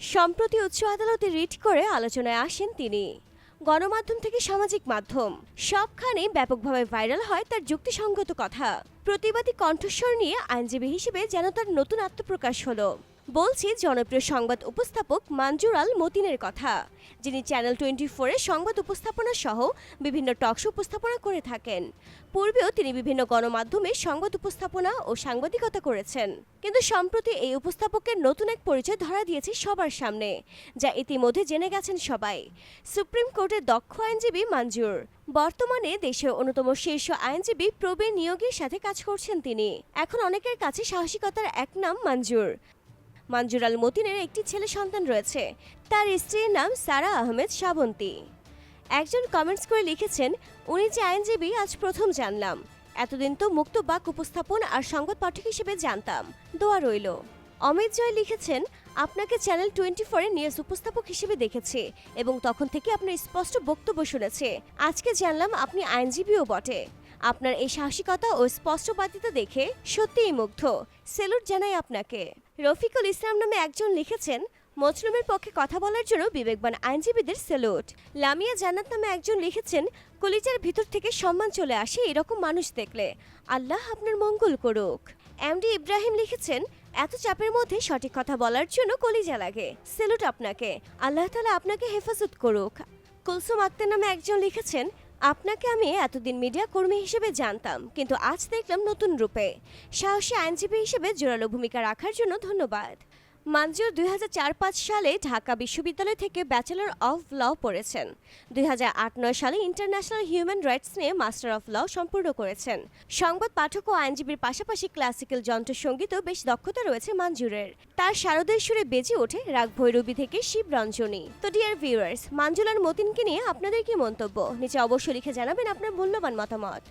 সম্প্রতি উচ্চ আদালতে রিট করে আলোচনায় আসেন তিনি। গণমাধ্যম থেকে সামাজিক মাধ্যম। সবখানে ব্যাপকভাবে ভাইরাল হয় তার যুক্তিসঙ্গত কথা। প্রতিবাদী কণ্ঠস্বর নিয়ে আইনজীবী হিসেবে যেন তার নতুন আত্মপ্রকাশ হলো। বলছি, জনপ্রিয় সংবাদ উপস্থাপক মানজুর আল মতিনের কথা, যিনি চ্যানেল টোয়েন্টি ফোরে সংবাদ উপস্থাপনা সহ বিভিন্ন টকশো উপস্থাপনা করে থাকেন। পূর্বেও তিনি বিভিন্ন গণমাধ্যমে সংবাদ উপস্থাপনা ও সাংবাদিকতা করেছেন। কিন্তু সম্প্রতি এই উপস্থাপকের নতুন এক পরিচয় ধরা দিয়েছে সবার সামনে, যা ইতিমধ্যে জেনে গেছেন সবাই। সুপ্রিম কোর্টের দক্ষ আইনজীবী মঞ্জুর বর্তমানে দেশের অন্যতম শীর্ষ আইনজীবী প্রবীণ নিয়োগের সাথে কাজ করছেন তিনি। এখন অনেকের কাছে সাহসিকতার এক নাম মঞ্জুর মঞ্জুর আল মতিনের একটি ছেলে সন্তান রয়েছে। তার স্ত্রীর নাম সারা আহমেদ শ্রাবন্তী একজন কমেন্টস করে লিখেছেন, উনি যে আইনজীবী, আজ প্রথম জানলাম। এতদিন তো মুক্ত বাক উপস্থাপন আর সংবাদ পাঠক হিসেবে জানতাম। দোয়া রইল। অমিত জয় লিখেছেন আপনাকে চ্যানেল টোয়েন্টি ফোরে নিউজ উপস্থাপক হিসেবে দেখেছে এবং তখন থেকে আপনার স্পষ্ট বক্তব্য শুনেছে। আজকে জানলাম আপনি আইনজীবীও বটে। আপনার এই সাহসিকতা ও স্পষ্টবাদিতা দেখে সত্যিই মুগ্ধ। সেলুট জানাই আপনাকে। রফিকুল ইসলাম নামে একজন লিখেছেন, মজলুমের পক্ষে কথা বলার জন্য বিবেকবান আইনজীবীদের সেলুট। লামিয়া জান্নাত নামে একজন লিখেছেন, কলিজার ভিতর থেকে সম্মান চলে আসে এরকম মানুষ দেখলে। আল্লাহ আপনার মঙ্গল করুক। এমডি ইব্রাহিম লিখেছেন, এত চাপের মধ্যে সঠিক কথা বলার জন্য কলিজা লাগে। সেলুট আপনাকে। আল্লাহ তালা আপনাকে হেফাজত করুক। কুলসুম আক্তার নামে একজন লিখেছেন, আপনাকে আমি এতদিন মিডিয়া কর্মী হিসেবে জানতাম, কিন্তু আজ দেখলাম নতুন রূপে। সাহসী আইনজীবী হিসেবে জোরালো ভূমিকা রাখার জন্য ধন্যবাদ। মঞ্জুর দুই সালে ঢাকা বিশ্ববিদ্যালয় থেকে ব্যাচেলর অফ ল পড়েছেন। দুই সালে ইন্টারন্যাশনাল হিউম্যান রাইটস নিয়ে মাস্টার অফ ল সম্পূর্ণ করেছেন। সংবাদ পাঠক ও আইনজীবীর পাশাপাশি ক্লাসিক্যাল যন্ত্রসঙ্গীতেও বেশ দক্ষতা রয়েছে মঞ্জুরের। তার শারদের সুরে বেজে ওঠে রাগ ভৈরবী থেকে শিব রঞ্জনী তো ডিয়ার ভিউয়ার্স মঞ্জুলার মতিনকে নিয়ে আপনাদের কি মন্তব্য? নিচে অবশ্যই লিখে জানাবেন আপনার মূল্যবান মতামত।